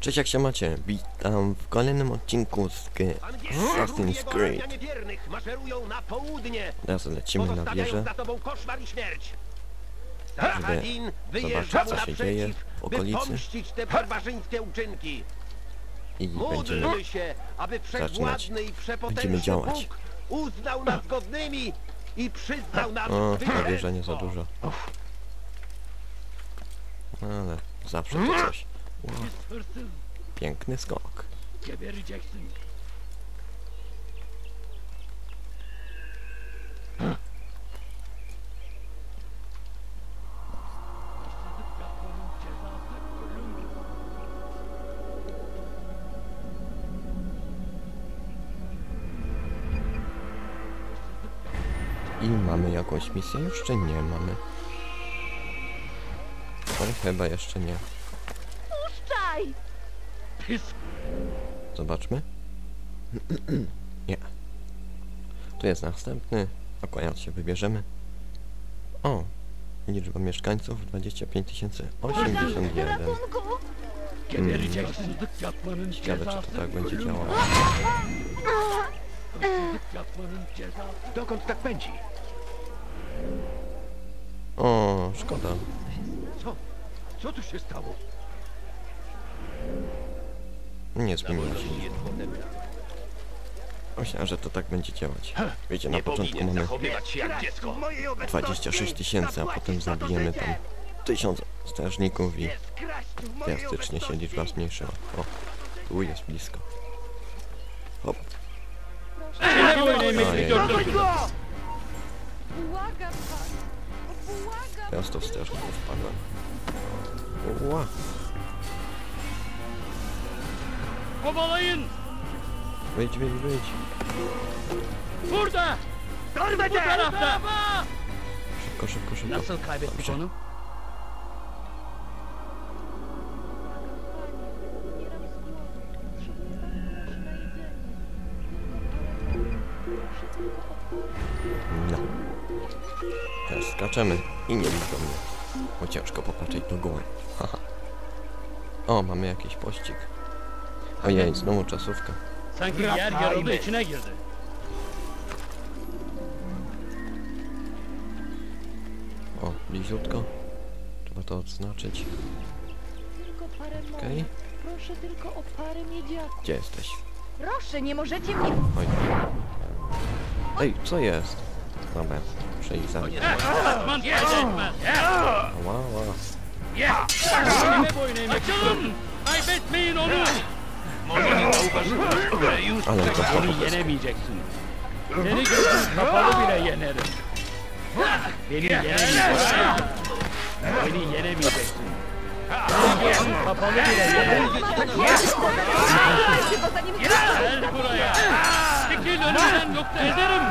Cześć, jak się macie? Witam w kolejnym odcinku z gry Assassin's Creed. Teraz lecimy na wieżę. Żeby zobaczyć, co się dzieje w okolicy. i będziemy... Się, aby i przepotężny działać. Uznał nas godnymi i przyznał nam O, ta wieża nie za dużo. Ale zawsze to coś. Piękny skok. I mamy jakąś misję? Jeszcze nie mamy. Chyba jeszcze nie. Puszczaj! Zobaczmy. nie. Tu jest następny. Akurat się wybierzemy. O! Liczba mieszkańców 25 081. Ratunku! Hmm. Ciekawe czy to tak będzie działało. Dokąd tak pędzi? O, szkoda. Co? Co tu się stało? Nie zmieniło się. Myślałem, że to tak będzie działać. Wiecie, na początku mamy zachowywać się jak dziecko. 26 tysięcy, a potem zabijemy tam 1000 strażników i drastycznie się liczba zmniejszyła. O, tu jest blisko. Hop. Ojej, prosto w strażników wpadłem. Ła. Kovalayın! Wyjdź, wyjdź, wyjdź. Burada! Bu tarafta! Szybko, szybko, szybko. Nasıl kaybettik Dobrze. onu? No. Teraz skaczemy i nie widzą mnie. Bo ciężko popatrzeć do góry. Haha. O, mamy jakiś pościg. Ojej, znowu czasówka. Sanki yer yarıldı içine girdi. O, bliziutko. Trzeba to odznaczyć. Tylko parę Okej. monet. Proszę tylko o parę miedziaków. Gdzie jesteś? Proszę, nie możecie mnie... Oj. Ej, co jest? Dobra, muszę ich zabić. Atman kaybetmez. Ła, ła. Kime boyun eğmek istiyorsun? Kaybetmeyin onu! Onu słabo. yenemeyeceksin. Seni gözün kapalı bile yenerim. Beni yenemeyeceksin. Beni yenemeyeceksin. Seni gözün kapalı bile yenerim. Gel buraya. Çekil önümden yoksa ederim.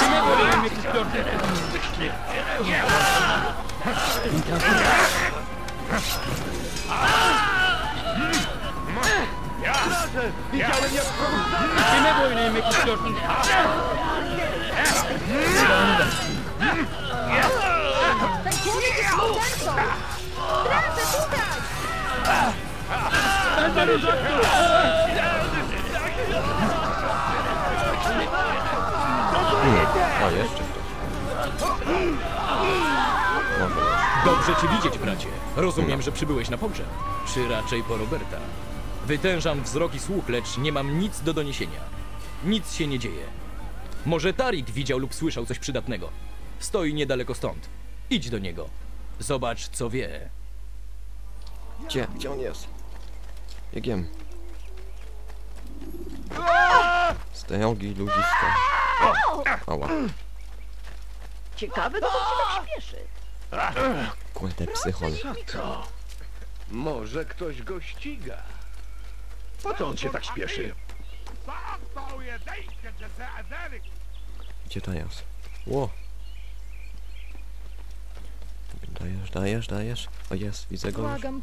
Kime böyle yemek istiyorsun? Kime boyun eğmek istiyorsun? Ten człowiek jest mordercą! Tracę tutaj! Benden uzak dur. Hmm. O, jeszcze ktoś. Może już. Dobrze cię widzieć, bracie. Rozumiem, że przybyłeś na pogrzeb. Czy raczej po Roberta. Wytężam wzrok i słuch, lecz nie mam nic do doniesienia. Nic się nie dzieje. Może Tarik widział lub słyszał coś przydatnego. Stoi niedaleko stąd. Idź do niego. Zobacz, co wie. Gdzie? Gdzie on jest? Biegiem. Z tej nogi ludziska. Ała. Ciekawe, dokąd się tak śpieszy. Kurde, psychol. Co? Może ktoś go ściga? Po co on się tak śpieszy? Gdzie to jest? Ło. Dajesz, dajesz, dajesz. O jest, widzę go już. Błagam.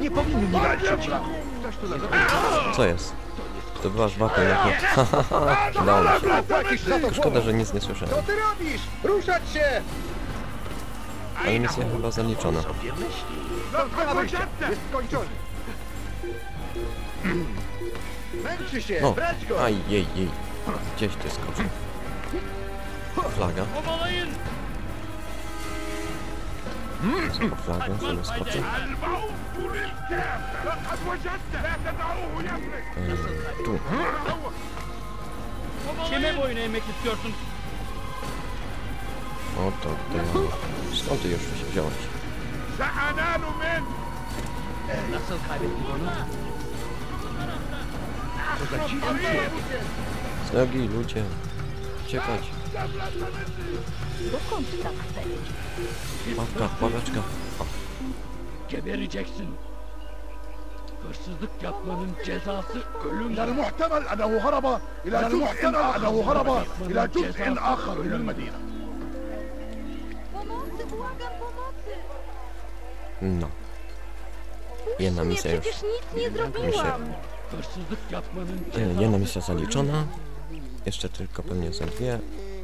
Nie powinni walczyć. Co jest? To była żwaka jak nie. Hahaha, udało mi się. Szkoda, że nic nie słyszałem. ty robisz? Ruszać się! Ale misja chyba zaliczona. Kontrola wyjścia. Jest skończony. Męczy się, No, brać go! aj, jej, jej. Gdzieś ty skoczył. Flaga. Flagę sobie skoczył. Eee, tu. Kime boyun eğmek istiyorsun? O to ty. Skąd ty już się wziąłeś? Nasıl kaybettik onu? Z nogi, ludzie. Uciekać. Dokąd tak chcesz? Babka, babeczka. Gebereceksin. Hırsızlık yapmanın cezası ölüm. İlal muhtemel enehu haraba. İlal muhtemel enehu haraba. İlal cüz'in ahar ilal medine. Pomocy, błagam pomocy. No. Jedna misja już. Przecież nic nie zrobiłam. Hırsızlık yapmanın cezası... Jedna misja zaliczona. Jeszcze tylko pewnie za dwie.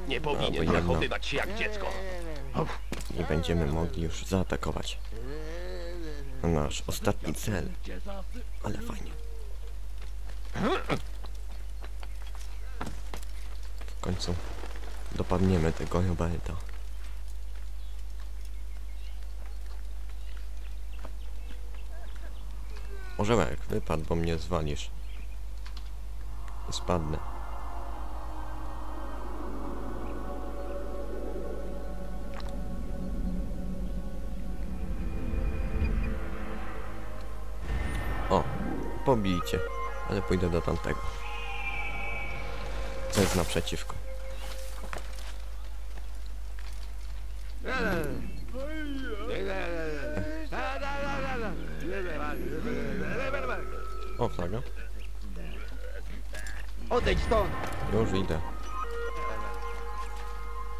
Nie Albo powinien jedna. zachowywać się jak dziecko. I będziemy mogli już zaatakować. Nasz ostatni cel. Ale fajnie. W końcu dopadniemy tego Roberta. Orzełek, wypadł, bo mnie zwalisz. I spadnę. Pobijcie. Ale pójdę do tamtego. Co jest naprzeciwko? O, flaga. Odejdź stąd. Już idę.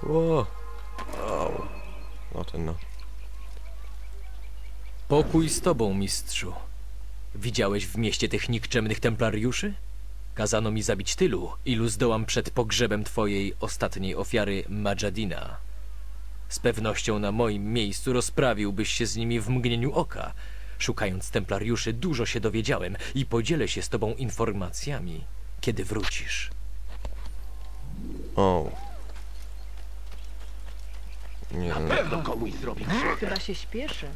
Au. No ten no. Pokój z tobą, mistrzu. Widziałeś w mieście tych nikczemnych templariuszy? Kazano mi zabić tylu, ilu zdołam przed pogrzebem twojej ostatniej ofiary Majadina. Z pewnością na moim miejscu rozprawiłbyś się z nimi w mgnieniu oka. Szukając templariuszy dużo się dowiedziałem i podzielę się z tobą informacjami, kiedy wrócisz. O. Na pewno komuś zrobi krzywdę. Chyba się śpieszy.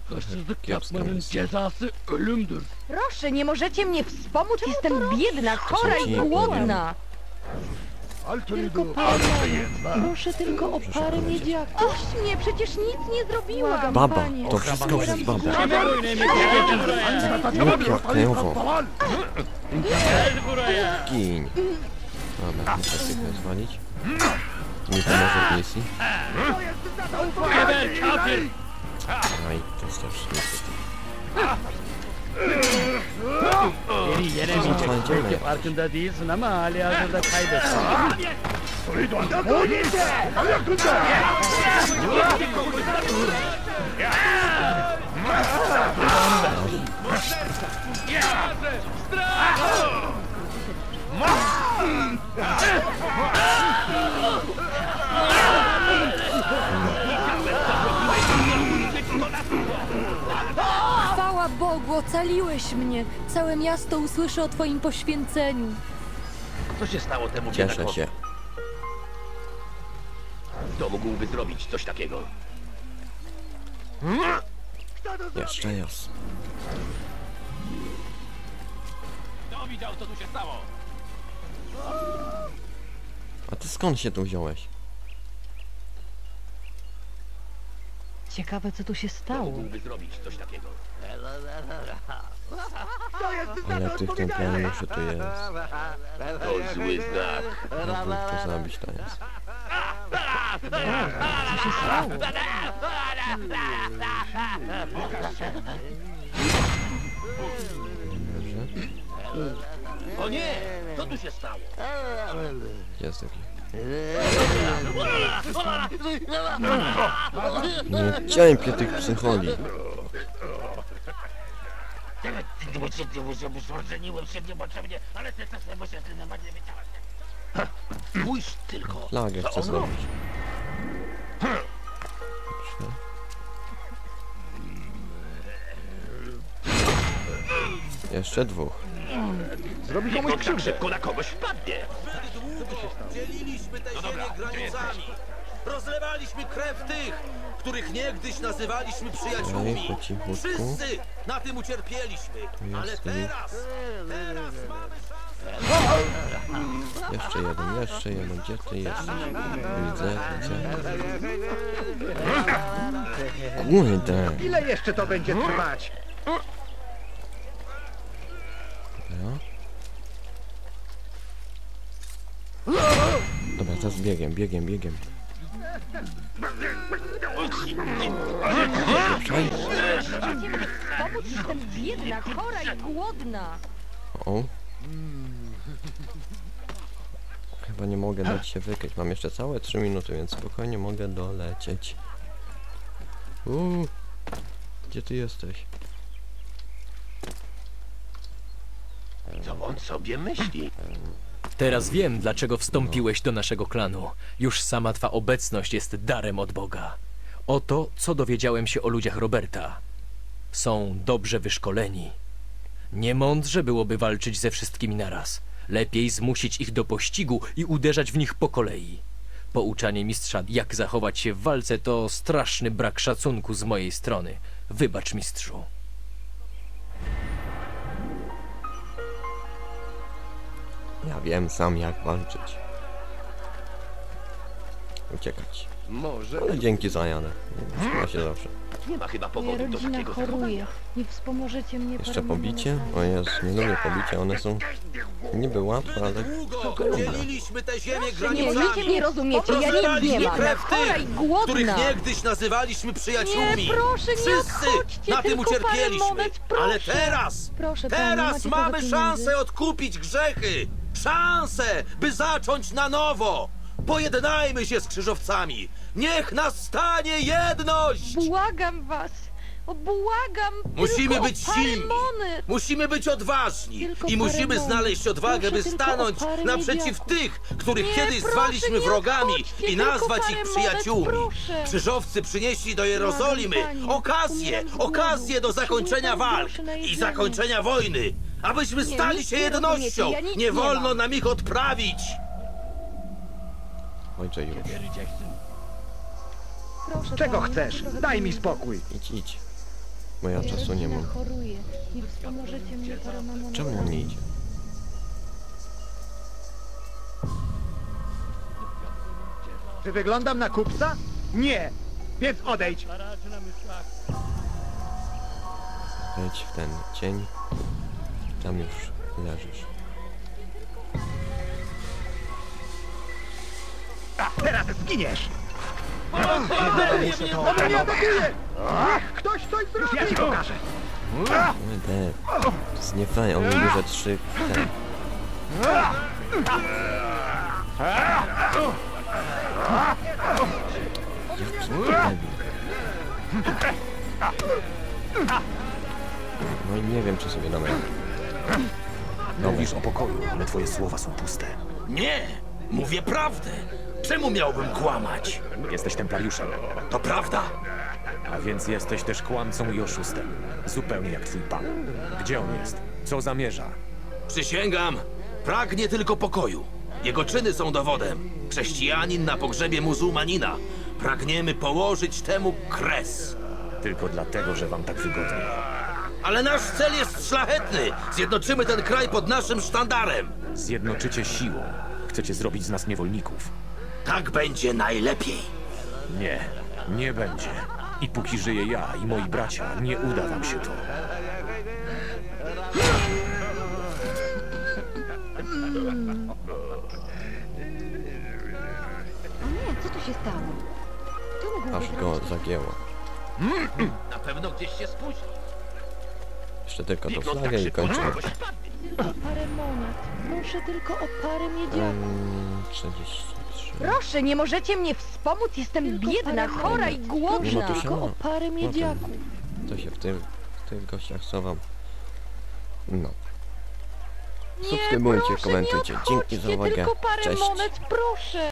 Kiepska cezasy ölümdür. Proszę, nie możecie mnie wspomóc, jestem biedna, chora i głodna. Tylko parę, proszę tylko o parę miedziaków. Oś mnie, przecież nic nie zrobiłam. Baba, to wszystko przez babę. Głupia klejowo. Gin. Dobra, muszę się zwalić. Nie pomoże Casey. Geber kafir! Hayır dostlar şimdi Beni yenemeyeceksin belki farkında değilsin ama hali hazırda kaybetsin. Monster! Ocaliłeś mnie. Całe miasto usłyszy o Twoim poświęceniu. Co się stało temu Cieszę się. Kto mógłby zrobić coś takiego? Jeszcze jas. Kto widział, co tu się stało? A ty skąd się tu wziąłeś? Ciekawe, co tu się stało. mógłby zrobić coś takiego? Ale tych templariuszy tu jest. To zły znak. Mógłbym to zabić teraz. Co się stało? Dobrze. O nie! Co tu się stało? Jest taki. Nie cierpię tych psycholi. Spójrz tylko! Lagę chcę zrobić. Jeszcze dwóch. Zrobi komuś krzywdę. Tak szybko na kogoś wpadnie. Dzieliliśmy tę ziemię granicami. Rozlewaliśmy krew tych, których niegdyś nazywaliśmy przyjaciółmi. Ej, po cichutku. Wszyscy na tym ucierpieliśmy. Ale Jest i- teraz, teraz mamy szansę. Jeszcze jeden, jeszcze jeden. Gdzie ty jesteś? Widzę, widzę. Kurde. Ile jeszcze to będzie trwać? Dobra. Teraz biegiem, biegiem, biegiem. Pomóc, jestem biedna, chora i głodna. O. Chyba nie mogę dać się wykryć. Mam jeszcze całe 3 minuty, więc spokojnie mogę dolecieć. Uuu. Gdzie ty jesteś? Co on sobie myśli? Teraz wiem, dlaczego wstąpiłeś do naszego klanu. Już sama twa obecność jest darem od Boga. Oto, co dowiedziałem się o ludziach Roberta. Są dobrze wyszkoleni. Niemądrze byłoby walczyć ze wszystkimi naraz. Lepiej zmusić ich do pościgu i uderzać w nich po kolei. Pouczanie mistrza, jak zachować się w walce, to straszny brak szacunku z mojej strony. Wybacz, mistrzu. Ja wiem sam jak walczyć. Uciekać. Może Ale dzięki za Janę. Trzyma się zawsze. nie ma chyba powodu do rodzina takiego choruje. Nie wspomożecie mnie Jeszcze pobicie? O Jezu, nie lubię pobicia, one są niby łatwe, ale Długo dzieliliśmy tę ziemię Nie, nic granicami. nie rozumiecie, ja nie mam. krew tych, których niegdyś nazywaliśmy przyjaciółmi. Nie, proszę, nie Wszyscy na tym ucierpieliśmy. proszę. Ale teraz, Proszę teraz mamy szansę odkupić grzechy. Szansę, by zacząć na nowo. Pojednajmy się z krzyżowcami. Niech nastanie jedność. Błagam was. Błagam. Musimy być silni. monet. Musimy być odważni Tylko i musimy znaleźć monet. odwagę, by stanąć naprzeciw tych, których Nie, kiedyś proszę, zwaliśmy wrogami odchodźcie, i nazwać ich monet, przyjaciółmi. proszę. Krzyżowcy przynieśli do Jerozolimy okazję, okazję do zakończenia walk i zakończenia wojny. Abyśmy Nie, stali nic się nie jednością, rozumiecie, ja nic nie nie wolno mam. nam ich odprawić. ojcze już. Proszę Czego pani, chcesz? Daj mi spokój. Idź, idź. Bo ja Moja czasu nie rodzina mam. choruje. Nie wspomożecie mnie. Czemu on nie idzie? Czy wyglądam na kupca? Nie. Więc odejdź. Wejdź w ten cień. Tam już leżysz. A teraz zginiesz. Muszę to On mnie atakuje! Ktoś coś zrobi! Ja ci pokażę. Fair, on mi bierze trzy ten. No i nie wiem, czy sobie dam radę. Mówisz o pokoju, ale twoje słowa są puste. Nie, mówię prawdę. Czemu miałbym kłamać? Jesteś templariuszem, To prawda? a więc jesteś też kłamcą i oszustem. Zupełnie jak twój pan. Gdzie on jest? Co zamierza? Przysięgam, pragnie tylko pokoju. Jego czyny są dowodem. Chrześcijanin na pogrzebie muzułmanina. Pragniemy położyć temu kres. Tylko dlatego, że wam tak wygodnie. Ale nasz cel jest szlachetny. Zjednoczymy ten kraj pod naszym sztandarem. Zjednoczycie siłą. Chcecie zrobić z nas niewolników. Tak będzie najlepiej. Nie, nie będzie. I póki żyję ja i moi bracia, nie uda wam się to. O nie, co tu się stało? To mogło Aż być go zagięło. Na pewno gdzieś się spóźni. Jeszcze tylko to Biegną tak flagę i kończymy. Tylko parę monet. Proszę tylko o parę miedziaków. Mm, 33. Proszę, nie możecie mnie wspomóc, jestem Tylko biedna, chora i monet. Głodna. tu Tylko o parę miedziaków. To się w tym, w tych gościach schowam. No. Nie, Subskrybujcie, proszę, komentujcie. Nie Dzięki za uwagę. Tylko parę Cześć. monet, proszę.